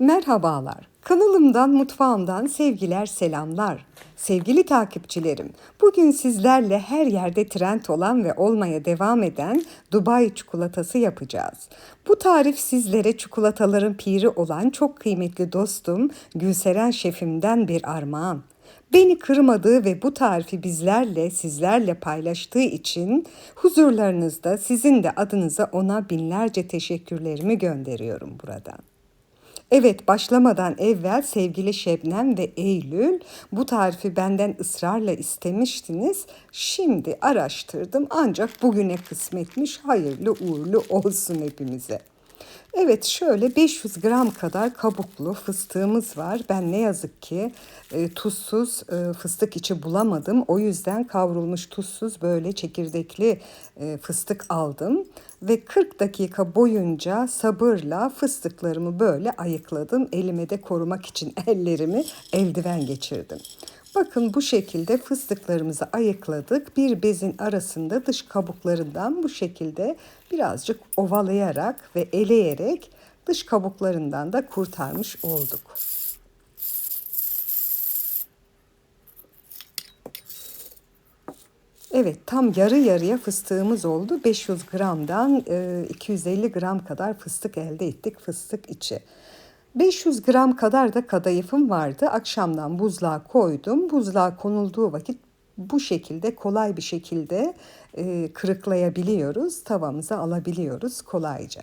Merhabalar. Kanalımdan, mutfağımdan sevgiler, selamlar. Sevgili takipçilerim, bugün sizlerle her yerde trend olan ve olmaya devam eden Dubai çikolatası yapacağız. Bu tarif sizlere çikolataların piri olan çok kıymetli dostum Gülseren şefimden bir armağan. Beni kırmadığı ve bu tarifi bizlerle, sizlerle paylaştığı için huzurlarınızda sizin de adınıza ona binlerce teşekkürlerimi gönderiyorum buradan. Evet başlamadan evvel sevgili Şebnem ve Eylül bu tarifi benden ısrarla istemiştiniz. Şimdi araştırdım ancak bugüne kısmetmiş hayırlı uğurlu olsun hepimize. Evet şöyle 500 gram kadar kabuklu fıstığımız var. Ben ne yazık ki e, tuzsuz e, fıstık içi bulamadım. O yüzden kavrulmuş tuzsuz böyle çekirdekli e, fıstık aldım. Ve 40 dakika boyunca sabırla fıstıklarımı böyle ayıkladım. Elime de korumak için ellerimi eldiven geçirdim. Bakın bu şekilde fıstıklarımızı ayıkladık. Bir bezin arasında dış kabuklarından bu şekilde birazcık ovalayarak ve eleyerek dış kabuklarından da kurtarmış olduk. Evet tam yarı yarıya fıstığımız oldu. 500 gramdan 250 gram kadar fıstık elde ettik fıstık içi. 500 gram kadar da kadayıfım vardı. Akşamdan buzluğa koydum. Buzluğa konulduğu vakit bu şekilde kolay bir şekilde e, kırıklayabiliyoruz. Tavamıza alabiliyoruz kolayca.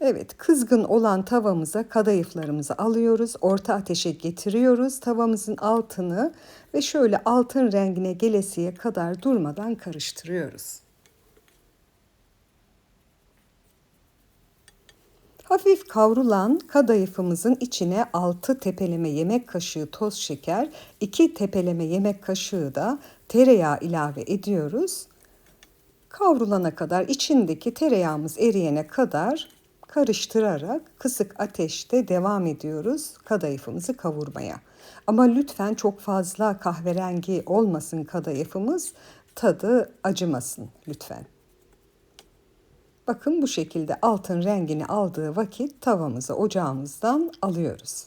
Evet, kızgın olan tavamıza kadayıflarımızı alıyoruz. Orta ateşe getiriyoruz tavamızın altını ve şöyle altın rengine gelesiye kadar durmadan karıştırıyoruz. Hafif kavrulan kadayıfımızın içine 6 tepeleme yemek kaşığı toz şeker, 2 tepeleme yemek kaşığı da tereyağı ilave ediyoruz. Kavrulana kadar içindeki tereyağımız eriyene kadar karıştırarak kısık ateşte devam ediyoruz kadayıfımızı kavurmaya. Ama lütfen çok fazla kahverengi olmasın kadayıfımız, tadı acımasın lütfen. Bakın bu şekilde altın rengini aldığı vakit tavamızı ocağımızdan alıyoruz.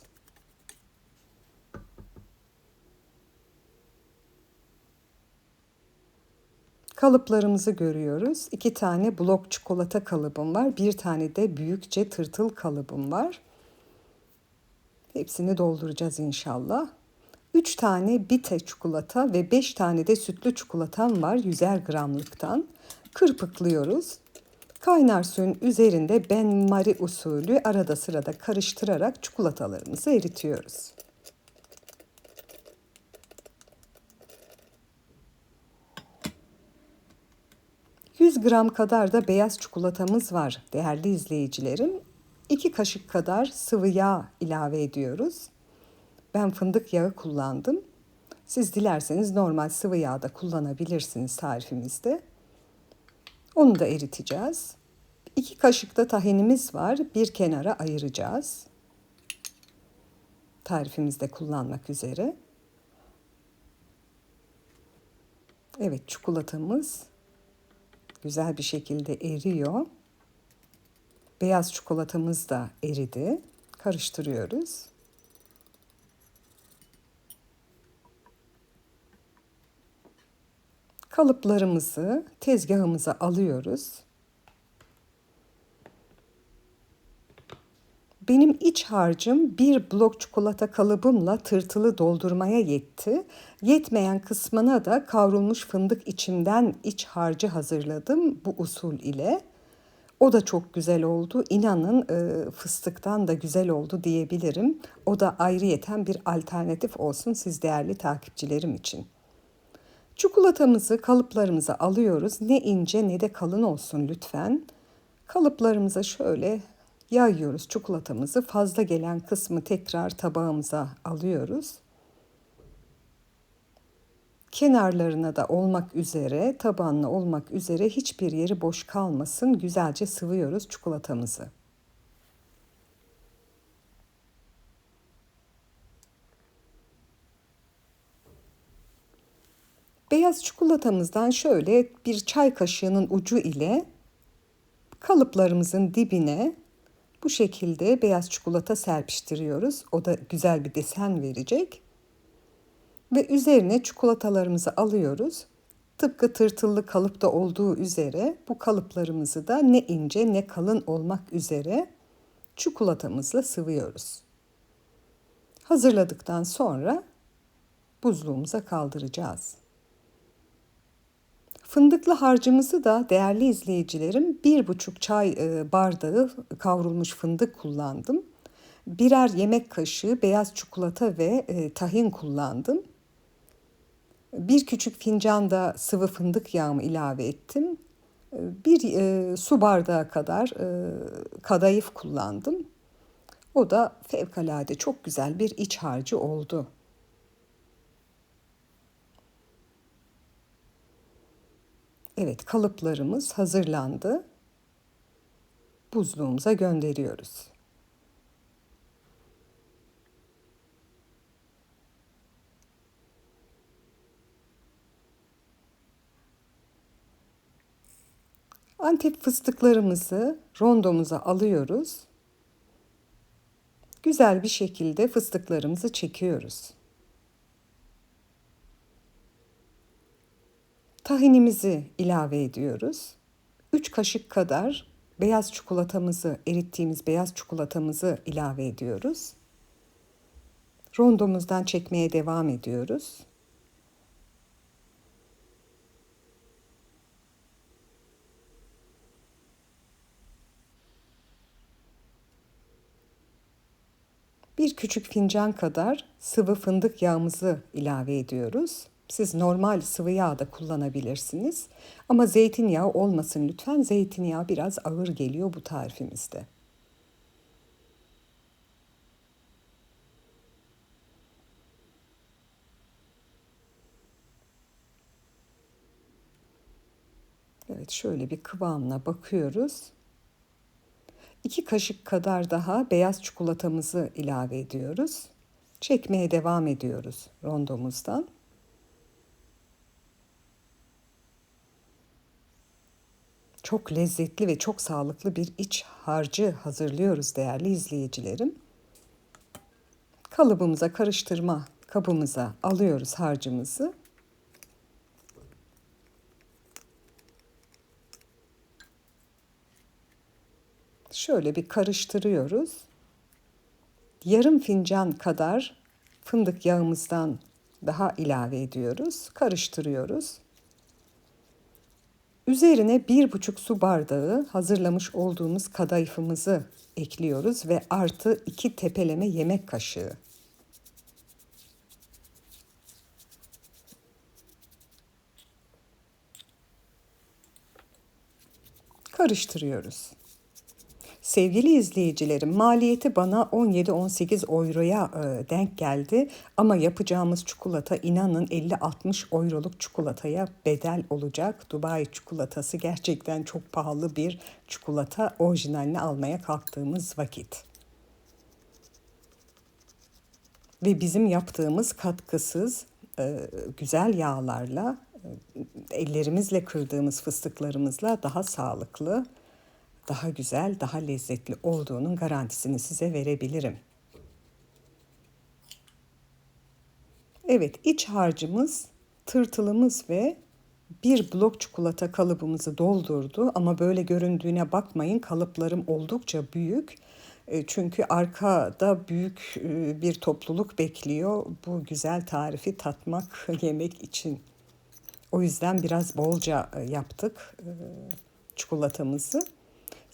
Kalıplarımızı görüyoruz. İki tane blok çikolata kalıbım var. Bir tane de büyükçe tırtıl kalıbım var. Hepsini dolduracağız inşallah. 3 tane bite çikolata ve 5 tane de sütlü çikolatam var 100'er gramlıktan. Kırpıklıyoruz. Kaynar suyun üzerinde ben mari usulü arada sırada karıştırarak çikolatalarımızı eritiyoruz. ...100 gram kadar da beyaz çikolatamız var değerli izleyicilerim. 2 kaşık kadar sıvı yağ ilave ediyoruz. Ben fındık yağı kullandım. Siz dilerseniz normal sıvı yağ da kullanabilirsiniz tarifimizde. Onu da eriteceğiz. İki kaşık da tahinimiz var. Bir kenara ayıracağız. Tarifimizde kullanmak üzere. Evet çikolatamız güzel bir şekilde eriyor. Beyaz çikolatamız da eridi. Karıştırıyoruz. Kalıplarımızı tezgahımıza alıyoruz. Benim iç harcım bir blok çikolata kalıbımla tırtılı doldurmaya yetti. Yetmeyen kısmına da kavrulmuş fındık içimden iç harcı hazırladım bu usul ile. O da çok güzel oldu. İnanın e, fıstıktan da güzel oldu diyebilirim. O da ayrıyeten bir alternatif olsun siz değerli takipçilerim için. Çikolatamızı kalıplarımıza alıyoruz. Ne ince ne de kalın olsun lütfen. Kalıplarımıza şöyle yayıyoruz çikolatamızı. Fazla gelen kısmı tekrar tabağımıza alıyoruz. Kenarlarına da olmak üzere, tabanlı olmak üzere hiçbir yeri boş kalmasın. Güzelce sıvıyoruz çikolatamızı. Beyaz çikolatamızdan şöyle bir çay kaşığının ucu ile kalıplarımızın dibine Bu şekilde beyaz çikolata serpiştiriyoruz. O da güzel bir desen verecek. Ve üzerine çikolatalarımızı alıyoruz. Tıpkı tırtıllı kalıpta olduğu üzere bu kalıplarımızı da ne ince ne kalın olmak üzere çikolatamızla sıvıyoruz. Hazırladıktan sonra buzluğumuza kaldıracağız. Fındıklı harcımızı da değerli izleyicilerim bir buçuk çay e, bardağı kavrulmuş fındık kullandım. Birer yemek kaşığı beyaz çikolata ve e, tahin kullandım. Bir küçük fincan da sıvı fındık yağımı ilave ettim. E, bir e, su bardağı kadar e, kadayıf kullandım. O da fevkalade çok güzel bir iç harcı oldu. Evet kalıplarımız hazırlandı. Buzluğumuza gönderiyoruz. Antep fıstıklarımızı rondomuza alıyoruz. Güzel bir şekilde fıstıklarımızı çekiyoruz. Tahinimizi ilave ediyoruz. 3 kaşık kadar beyaz çikolatamızı, erittiğimiz beyaz çikolatamızı ilave ediyoruz. Rondomuzdan çekmeye devam ediyoruz. Bir küçük fincan kadar sıvı fındık yağımızı ilave ediyoruz. Siz normal sıvı yağ da kullanabilirsiniz. Ama zeytinyağı olmasın lütfen. Zeytinyağı biraz ağır geliyor bu tarifimizde. Evet şöyle bir kıvamına bakıyoruz. İki kaşık kadar daha beyaz çikolatamızı ilave ediyoruz. Çekmeye devam ediyoruz rondomuzdan. Çok lezzetli ve çok sağlıklı bir iç harcı hazırlıyoruz değerli izleyicilerim. Kalıbımıza karıştırma kabımıza alıyoruz harcımızı. Şöyle bir karıştırıyoruz. Yarım fincan kadar fındık yağımızdan daha ilave ediyoruz. Karıştırıyoruz. Üzerine bir buçuk su bardağı hazırlamış olduğumuz kadayıfımızı ekliyoruz ve artı iki tepeleme yemek kaşığı. Karıştırıyoruz. Sevgili izleyicilerim, maliyeti bana 17-18 euroya e, denk geldi ama yapacağımız çikolata inanın 50-60 euroluk çikolataya bedel olacak. Dubai çikolatası gerçekten çok pahalı bir çikolata orijinalini almaya kalktığımız vakit. Ve bizim yaptığımız katkısız e, güzel yağlarla, e, ellerimizle kırdığımız fıstıklarımızla daha sağlıklı, daha güzel, daha lezzetli olduğunun garantisini size verebilirim. Evet, iç harcımız, tırtılımız ve bir blok çikolata kalıbımızı doldurdu ama böyle göründüğüne bakmayın kalıplarım oldukça büyük. E, çünkü arkada büyük e, bir topluluk bekliyor bu güzel tarifi tatmak, yemek için. O yüzden biraz bolca e, yaptık çikolatamızı.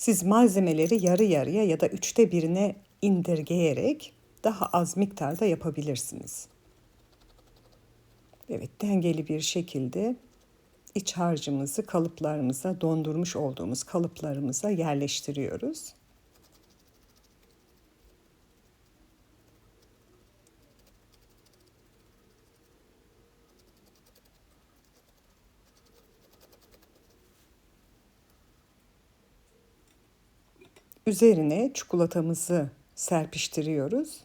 Siz malzemeleri yarı yarıya ya da üçte birine indirgeyerek daha az miktarda yapabilirsiniz. Evet dengeli bir şekilde iç harcımızı kalıplarımıza dondurmuş olduğumuz kalıplarımıza yerleştiriyoruz. Üzerine çikolatamızı serpiştiriyoruz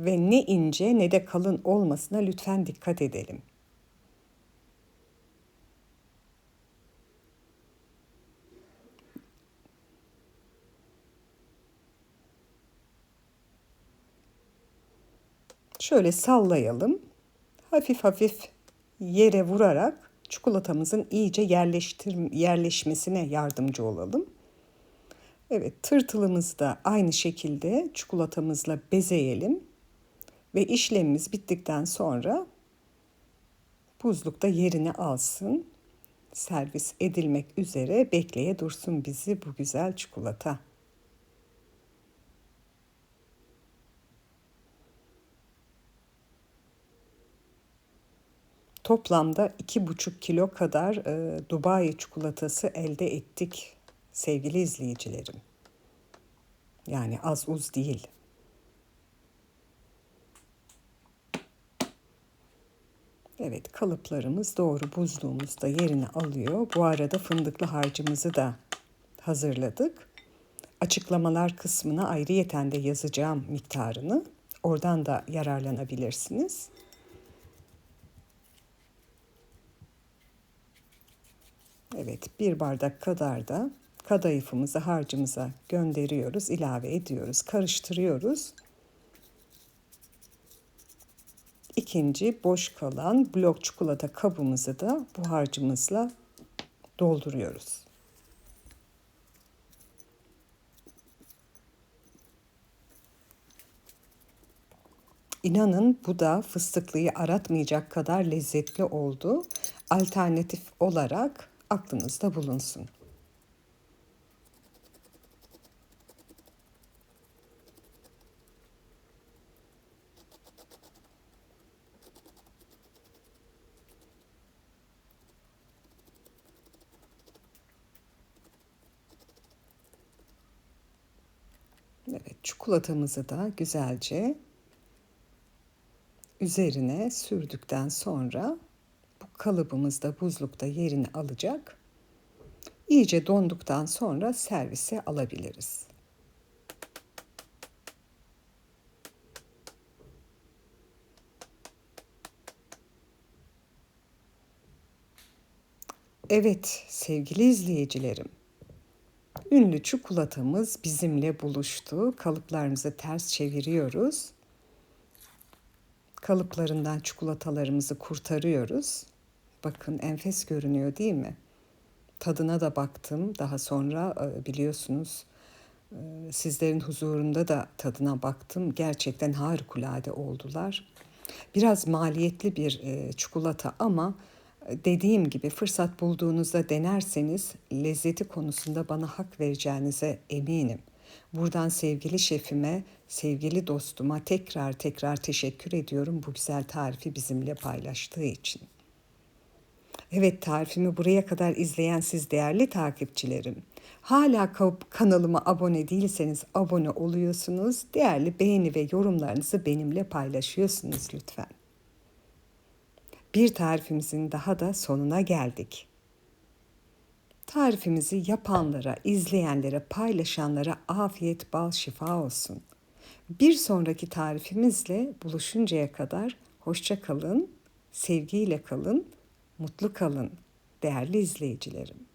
ve ne ince ne de kalın olmasına lütfen dikkat edelim. Şöyle sallayalım. Hafif hafif yere vurarak çikolatamızın iyice yerleştir yerleşmesine yardımcı olalım. Evet, tırtılımızı da aynı şekilde çikolatamızla bezeyelim. Ve işlemimiz bittikten sonra buzlukta yerini alsın. Servis edilmek üzere bekleye dursun bizi bu güzel çikolata. Toplamda iki buçuk kilo kadar e, Dubai çikolatası elde ettik sevgili izleyicilerim. Yani az uz değil. Evet kalıplarımız doğru buzluğumuzda yerini alıyor. Bu arada fındıklı harcımızı da hazırladık. Açıklamalar kısmına ayrıyeten de yazacağım miktarını. Oradan da yararlanabilirsiniz. Evet bir bardak kadar da kadayıfımızı harcımıza gönderiyoruz, ilave ediyoruz, karıştırıyoruz. İkinci boş kalan blok çikolata kabımızı da bu harcımızla dolduruyoruz. İnanın bu da fıstıklıyı aratmayacak kadar lezzetli oldu. Alternatif olarak aklınızda bulunsun. Evet, çikolatamızı da güzelce üzerine sürdükten sonra bu kalıbımız da buzlukta yerini alacak. İyice donduktan sonra servise alabiliriz. Evet sevgili izleyicilerim. Ünlü çikolatamız bizimle buluştu. Kalıplarımızı ters çeviriyoruz. Kalıplarından çikolatalarımızı kurtarıyoruz. Bakın enfes görünüyor değil mi? Tadına da baktım. Daha sonra e, biliyorsunuz e, sizlerin huzurunda da tadına baktım. Gerçekten harikulade oldular. Biraz maliyetli bir e, çikolata ama dediğim gibi fırsat bulduğunuzda denerseniz lezzeti konusunda bana hak vereceğinize eminim. Buradan sevgili şefime, sevgili dostuma tekrar tekrar teşekkür ediyorum bu güzel tarifi bizimle paylaştığı için. Evet tarifimi buraya kadar izleyen siz değerli takipçilerim. Hala kanalıma abone değilseniz abone oluyorsunuz. Değerli beğeni ve yorumlarınızı benimle paylaşıyorsunuz lütfen. Bir tarifimizin daha da sonuna geldik. Tarifimizi yapanlara, izleyenlere, paylaşanlara afiyet, bal, şifa olsun. Bir sonraki tarifimizle buluşuncaya kadar hoşça kalın, sevgiyle kalın, mutlu kalın değerli izleyicilerim.